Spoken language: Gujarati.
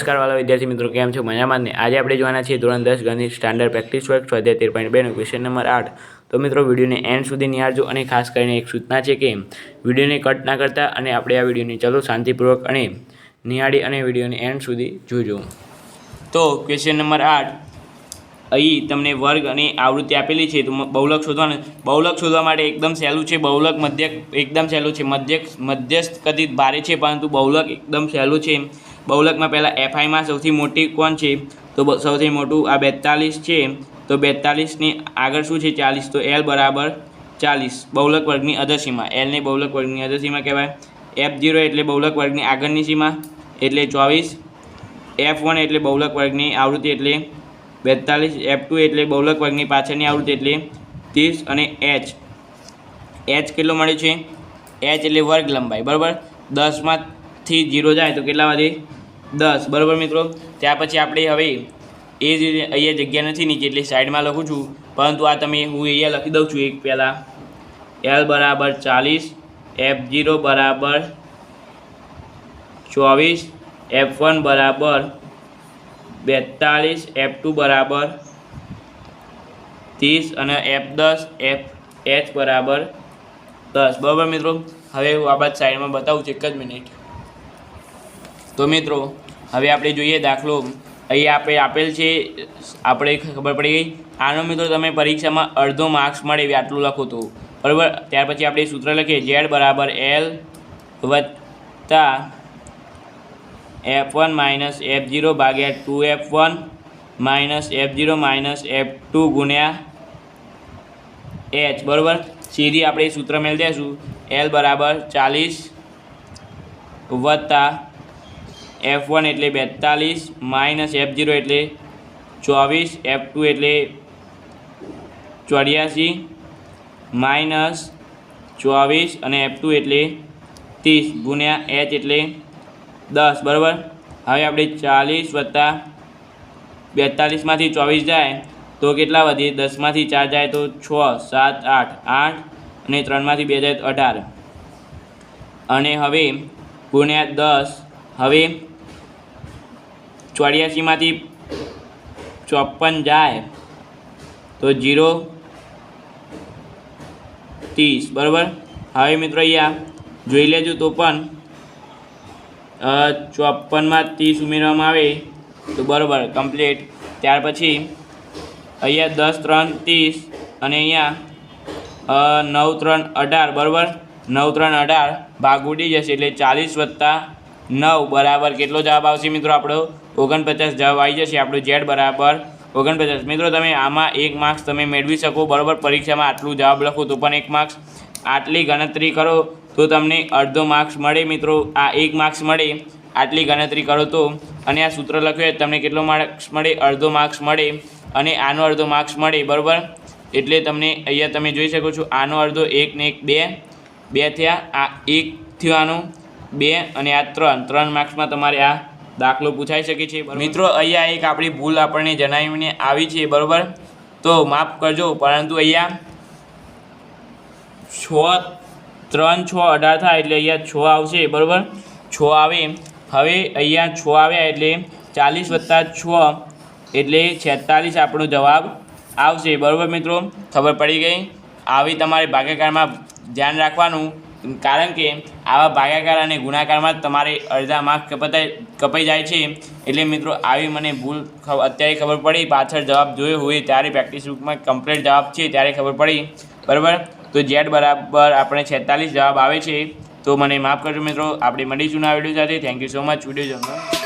નમસ્કાર વાલા વિદ્યાર્થી મિત્રો, કેમ છો? મજામાં ને? આજે આપણે જોવાના છીએ ધોરણ દસ ગણિત સ્ટાન્ડર્ડ પ્રેક્ટિસ વર્ક સ્વાધ્યાય તેર પોઈન્ટ બેનો ક્વેશ્ચન નંબર આઠ. તો મિત્રો, વિડીયોને એન્ડ સુધી નિહાળજો અને ખાસ કરીને એક સૂચના છે કે વિડીયોને કટ ના કરતા અને આપણે આ વિડીયોને ચલો શાંતિપૂર્વક અને નિહાળી અને વિડીયોને એન્ડ સુધી જોજો. તો ક્વેશ્ચન નંબર આઠ. અહીં તમને વર્ગ અને આવૃત્તિ આપેલી છે, તો બહુલક શોધવાનું બહુલક શોધવા માટે એકદમ સહેલું છે, બહુલક મધ્યક, એકદમ સહેલું છે, મધ્યક, મધ્યસ્થ કદિત ભારે છે, પરંતુ બહુલક એકદમ સહેલું છે. બહુલકમાં પહેલાં એફઆઈમાં સૌથી મોટી કોણ છે? તો સૌથી મોટું આ બેતાલીસ છે. તો બેતાલીસની આગળ શું છે? ચાલીસ. તો એલ બરાબર ચાલીસ. બહુલક વર્ગની અધસીમા. એલને બહુલક વર્ગની અધસીમા કહેવાય. એફ ઝીરો એટલે બહુલક વર્ગની આગળની સીમા, એટલે ચોવીસ. એફ વન એટલે બહુલક વર્ગની આવૃત્તિ, એટલે બેતાલીસ. એફ ટુ એટલે બહુલક વર્ગની પાછળની આવૃત્તિ, એટલે ત્રીસ. અને એચ એચ કેટલો મળે છે? એચ એટલે વર્ગ લંબાઈ. બરાબર? દસમાંથી જીરો જાય તો કેટલા વધે દસ. બરાબર મિત્રો? ત્યાર પછી આપણે હવે એ જ અહીંયા જગ્યા નથી, નીચે એટલે સાઈડમાં લખું છું. પરંતુ આ તમે, હું અહીંયા લખી દઉં છું એક પહેલાં. એલ બરાબર ચાલીસ એફ જીરો બરાબર ચોવીસ એફ વન બરાબર બેતાલીસ એફ ટુ બરાબર ત્રીસ અને એફ દસ એફ એચ બરાબર દસ. બરાબર મિત્રો? હવે હું આ બાદ સાઈડમાં બતાવું છું, એક જ મિનિટ. તો મિત્રો, હવે આપણે જોઈએ દાખલો. અહીં આપણે આપેલ છે, આપણે ખબર પડી ગઈ. આનો મિત્રો તમે પરીક્ષામાં અડધો માર્ક્સ મળે આટલું લખો તો. બરાબર? ત્યાર પછી આપણે સૂત્ર લખીએ. ઝેડ બરાબર એલ વત્તા F one minus F zero ભાગ્યા two F one minus F zero minus F two ગુણ્યા એચ બરાબર? સીધી આપણે સૂત્ર મેળ દઈશું. એલ બરાબર ચાલીસ વત્તા એફ વન એટલે બેતાલીસ માઇનસ એફ જીરો એટલે ચોવીસ એફ ટુ એટલે ચોર્યાસી માઇનસ ચોવીસ અને એફ ટુ એટલે ત્રીસ, ગુણ્યા એચ એટલે દસ, બરાબર? હવે આપણે ચાલીસ વત્તા બેતાલીસમાંથી ચોવીસ જાય, તો કેટલા વધે દસમાંથી ચાર જાય તો છ, સાત, આઠ આઠ અને ત્રણમાંથી બે જાય તો અઢાર. અને હવે ગુણ્યા દસ, હવે ચોર્યાસીમાંથી ચોપન જાય તો જીરો ત્રીસ, બરાબર? હવે મિત્રો અહીંયા જોઈ લેજો તો પણ ચોપનમાં ત્રીસ ઉમેરવામાં આવે તો બરાબર કમ્પ્લીટ ત્યાર પછી અહીંયા દસ, ત્રણ, ત્રીસ અને અહીંયા નવ, ત્રણ, અઢાર, બરાબર? નવ, ત્રણ, અઢાર ભાગ ઉડી જશે એટલે ચાલીસ વત્તા નવ બરાબર. કેટલો જવાબ આવશે મિત્રો આપણો? ઓગણપચાસ જવાબ આવી જશે આપણો ઝેડ બરાબર. ઓગણપચાસ. મિત્રો તમે આમાં એક માર્ક્સ તમે મેળવી શકો. બરાબર, પરીક્ષામાં આટલું જવાબ લખો તો પણ એક માર્ક્સ આટલી ગણતરી કરો તો તમને અડધો માર્ક્સ મળે મિત્રો. આ એક માર્ક્સ મળે, આટલી ગણતરી કરો તો. અને આ સૂત્ર લખ્યું તમને કેટલો માર્ક્સ મળે? અડધો માર્ક્સ મળે અને આનો અડધો માર્ક્સ મળે. બરાબર? એટલે તમને અહીંયા તમે જોઈ શકો છો, આનો અડધો એક ને એક બે. બે થયા. આ એક થયો આનો. બે અને આ ત્રણ. ત્રણ માર્ક્સમાં તમારે આ દાખલો પૂછાઈ શકે છે? મિત્રો, અહીંયા એક આપણી ભૂલ આપણને જણાવીને આવી છે, બરાબર? તો માફ કરજો, પરંતુ અહીંયા છ, ત્રણ, છ, અઢાર થાય એટલે અહીંયા છ આવશે, બરાબર? છ આવે હવે અહીંયા છ આવ્યા એટલે ચાલીસ વત્તા છ એટલે છેતાલીસ આપણો જવાબ આવશે, બરાબર મિત્રો? ખબર પડી ગઈ? આવી તમારે ભાગાકારમાં ધ્યાન રાખવાનું. કારણ કે આવા ભાગાકાર અને ગુણાકારમાં તમારે અડધા માર્ક કપાતા કપાઈ જાય છે. એટલે મિત્રો, આવી મને ભૂલ અત્યારે ખબર પડી. પાછળ જવાબ જોયો હોય ત્યારે પ્રેક્ટિસ બુકમાં કમ્પ્લીટ જવાબ છે ત્યારે ખબર પડી. બરાબર? તો ઝેડ બરાબર આપણે છેતાલીસ જવાબ આવે છે. તો મને માફ કરજો મિત્રો. આપણે મળીશું આ વીડિયો સાથે. Thank you so much video જોવા